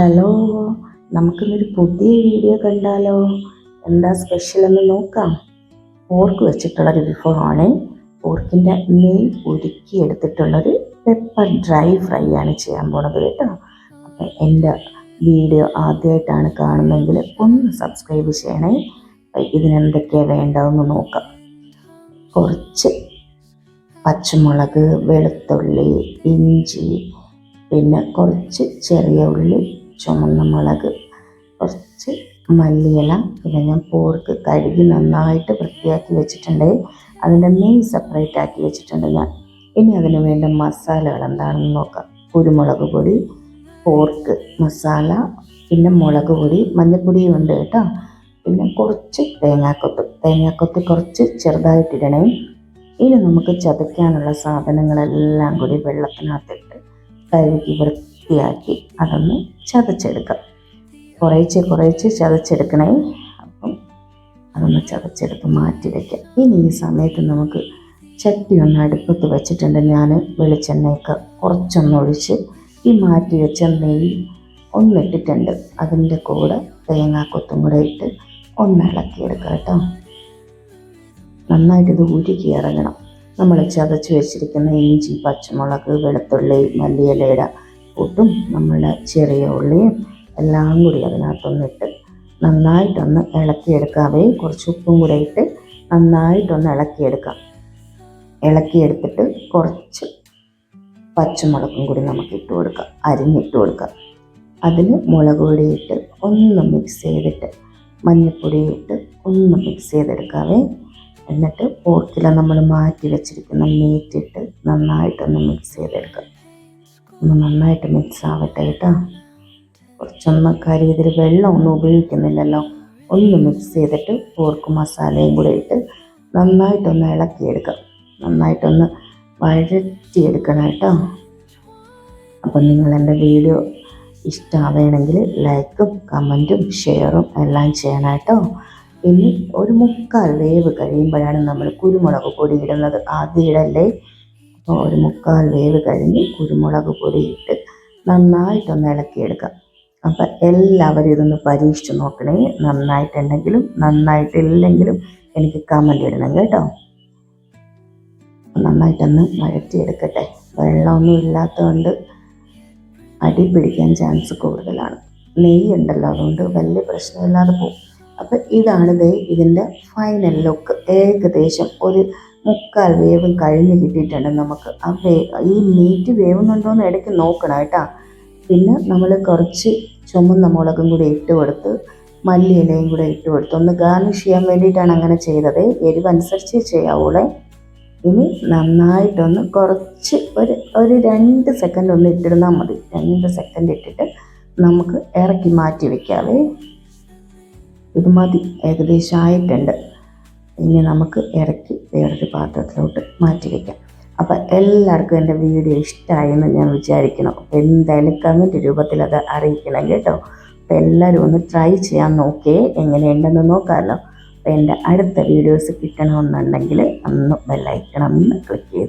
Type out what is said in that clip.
Hello നമുക്കിന്നൊരു പുതിയ video കണ്ടാലോ? എന്താ സ്പെഷ്യൽ എന്ന് നോക്കാം. പോർക്ക് വെച്ചിട്ടുള്ളൊരു വിഭവമാണ്. പോർക്കിന്റെ നെയ് ഉരുക്കി എടുത്തിട്ടുള്ളൊരു പെപ്പർ ഡ്രൈ ഫ്രൈ ആണ് ചെയ്യാൻ പോണത് കേട്ടോ. അപ്പം എന്റെ വീഡിയോ ആദ്യമായിട്ടാണ് കാണുന്നതെങ്കിൽ ഒന്ന് സബ്സ്ക്രൈബ് ചെയ്യണേ. ഇതിനെന്തൊക്കെയാണ് വേണ്ടതെന്ന് നോക്കാം. കുറച്ച് പച്ചമുളക് വെളുത്തുള്ളി ഇഞ്ചി പിന്നെ കുറച്ച് ചെറിയ ഉള്ളി ചുമന്ന മുളക് കുറച്ച് മല്ലിയില പിന്നെ ഞാൻ പോർക്ക് കഴുകി നന്നായിട്ട് വൃത്തിയാക്കി വെച്ചിട്ടുണ്ട്. അതിന്റെ നെയ് സെപ്പറേറ്റ് ആക്കി വെച്ചിട്ടുണ്ട് ഞാൻ. ഇനി അതിന് വേണ്ട മസാലകൾ എന്താണെന്ന് നോക്കാം. കുരുമുളക് പൊടി പോർക്ക് മസാല പിന്നെ മുളക് പൊടി മഞ്ഞൾപ്പൊടിയും ഉണ്ട് കേട്ടോ. പിന്നെ കുറച്ച് തേങ്ങാക്കൊത്ത് തേങ്ങാക്കൊത്ത് കുറച്ച് ചെറുതായിട്ടിടണേ ഇനി നമുക്ക് ചതയ്ക്കാനുള്ള സാധനങ്ങളെല്ലാം കൂടി വെള്ളത്തിനകത്തിട്ട് കഴുകി വൃത്തിയാക്കി അതൊന്ന് ചതച്ചെടുക്കാം. കുറേച്ച് കുറേച്ച് ചതച്ചെടുക്കണേ. അപ്പം അതൊന്ന് ചതച്ചെടുത്ത് മാറ്റി വയ്ക്കാം ഇനി ഈ സമയത്ത് നമുക്ക് ചട്ടി ഒന്ന് അടുപ്പത്ത് വെച്ചിട്ടുണ്ട്. ഞാൻ വെളിച്ചെണ്ണയൊക്കെ കുറച്ചൊന്നൊഴിച്ച് ഈ മാറ്റി വെച്ച നെയ്യ് ഒന്നിട്ടിട്ടുണ്ട്. അതിന്റെ കൂടെ തേങ്ങാക്കൊത്തും കൂടെ ഇട്ട് ഒന്ന് ഇളക്കിയെടുക്കുക കേട്ടോ. നന്നായിട്ട് ഇത് ഉരുക്കി ഇറങ്ങണം. നമ്മൾ ചതച്ച് വെച്ചിരിക്കുന്ന ഇഞ്ചി പച്ചമുളക് വെളുത്തുള്ളി മല്ലിയിലയുടെ കൂട്ടും നമ്മളുടെ ചെറിയ ഉള്ളിയും എല്ലാം കൂടി അതിനകത്തൊന്നിട്ട് നന്നായിട്ടൊന്ന് ഇളക്കിയെടുക്കാവേ കുറച്ച് ഉപ്പും കൂടെ ഇട്ട് നന്നായിട്ടൊന്ന് ഇളക്കിയെടുക്കാം. ഇളക്കിയെടുത്തിട്ട് കുറച്ച് പച്ചമുളകും കൂടി നമുക്ക് ഇട്ട് കൊടുക്കാം. അരിഞ്ഞിട്ട് കൊടുക്കാം. അതിന് മുളക് പൊടി ഇട്ട് ഒന്ന് മിക്സ് ചെയ്തിട്ട് മഞ്ഞൾപ്പൊടി ഇട്ട് ഒന്ന് മിക്സ് ചെയ്തെടുക്കാവേ എന്നിട്ട് പോർക്കില നമ്മൾ മാറ്റി വെച്ചിരിക്കുന്ന മീറ്റിട്ട് നന്നായിട്ടൊന്ന് മിക്സ് ചെയ്തെടുക്കാം. ഒന്ന് നന്നായിട്ട് മിക്സ് ആവട്ടെ കേട്ടോ. കുറച്ചൊന്ന് കാര്യം ഇതിൽ വെള്ളം ഒന്നും ഉപയോഗിക്കുന്നില്ലല്ലോ. ഒന്ന് മിക്സ് ചെയ്തിട്ട് പോർക്ക് മസാലയും കൂടെ ഇട്ട് നന്നായിട്ടൊന്ന് ഇളക്കിയെടുക്കാം. നന്നായിട്ടൊന്ന് വഴറ്റിയെടുക്കണം കേട്ടോ. അപ്പം നിങ്ങൾ എന്റെ വീഡിയോ ഇഷ്ടമാവുകയാണെങ്കിൽ ലൈക്കും കമന്റും ഷെയറും എല്ലാം ചെയ്യണം കേട്ടോ. ഇനി ഒരു മുക്കാൽ വേവ് കഴിയുമ്പോഴാണ് നമ്മൾ കുരുമുളക് പൊടി ഇടുന്നത്. ആദ്യം ഇടല്ലേ അപ്പോൾ ഒരു മുക്കാൽ വേവ് കഴിഞ്ഞ് കുരുമുളക് പൊടി ഇട്ട് നന്നായിട്ടൊന്ന് ഇളക്കിയെടുക്കാം. അപ്പം എല്ലാവരും ഇതൊന്ന് പരീക്ഷിച്ച് നോക്കണേ. നന്നായിട്ടുണ്ടെങ്കിലും നന്നായിട്ടില്ലെങ്കിലും എനിക്ക് കമന്റ് ഇടണം കേട്ടോ. നന്നായിട്ടൊന്ന് വഴറ്റിയെടുക്കട്ടെ. വെള്ളമൊന്നും ഇല്ലാത്തതുകൊണ്ട് അടി പിടിക്കാൻ ചാൻസ് കൂടുതലാണ്. നെയ്യ് ഉണ്ടല്ലോ അതുകൊണ്ട് വലിയ പ്രശ്നമില്ലാതെ പോകും. അപ്പം ഇതാണ് ദേ ഇതിന്റെ ഫൈനൽ ലുക്ക് ഏകദേശം ഒരു മുക്കാൽ വേവും കഴിഞ്ഞ് കിട്ടിയിട്ടുണ്ട് നമുക്ക്. ആ വേ ഈ മീറ്റ് വേവുന്നുണ്ടോ എന്ന് ഇടയ്ക്ക് നോക്കണം കേട്ടോ. പിന്നെ നമ്മൾ കുറച്ച് ചുമന്ന മുളകും കൂടി ഇട്ട് കൊടുത്ത് മല്ലിയിലയും കൂടെ ഇട്ട് കൊടുത്ത് ഒന്ന് ഗാർണിഷ് ചെയ്യാൻ വേണ്ടിയിട്ടാണ് അങ്ങനെ ചെയ്തത്. എരിവനുസരിച്ച് ചെയ്യാവൂടെ ഇനി നന്നായിട്ടൊന്ന് കുറച്ച് ഒരു ഒരു രണ്ട് സെക്കൻഡ് ഒന്ന് ഇട്ടിരുന്നാൽ മതി. രണ്ട് സെക്കൻഡ് ഇട്ടിട്ട് നമുക്ക് ഇറക്കി മാറ്റി വയ്ക്കാവേ ഇത് മതി ഏകദേശം ആയിട്ടുണ്ട്. ഇനി നമുക്ക് ഇറക്കി വേറൊരു പാത്രത്തിലോട്ട് മാറ്റി വയ്ക്കാം അപ്പം എല്ലാവർക്കും എന്റെ വീഡിയോ ഇഷ്ടമായെന്ന് ഞാൻ വിചാരിക്കണം അപ്പം എന്തായാലും കമന്റ് രൂപത്തിൽ അത് അറിയിക്കണം കേട്ടോ. അപ്പം എല്ലാവരും ഒന്ന് ട്രൈ ചെയ്യാൻ നോക്കിയേ എങ്ങനെയുണ്ടെന്ന് നോക്കാമല്ലോ. അപ്പം എന്റെ അടുത്ത വീഡിയോസ് കിട്ടണമെന്നുണ്ടെങ്കിൽ ഒന്ന് ബെല്ലൈക്കണം ക്ലിക്ക് ചെയ്ത്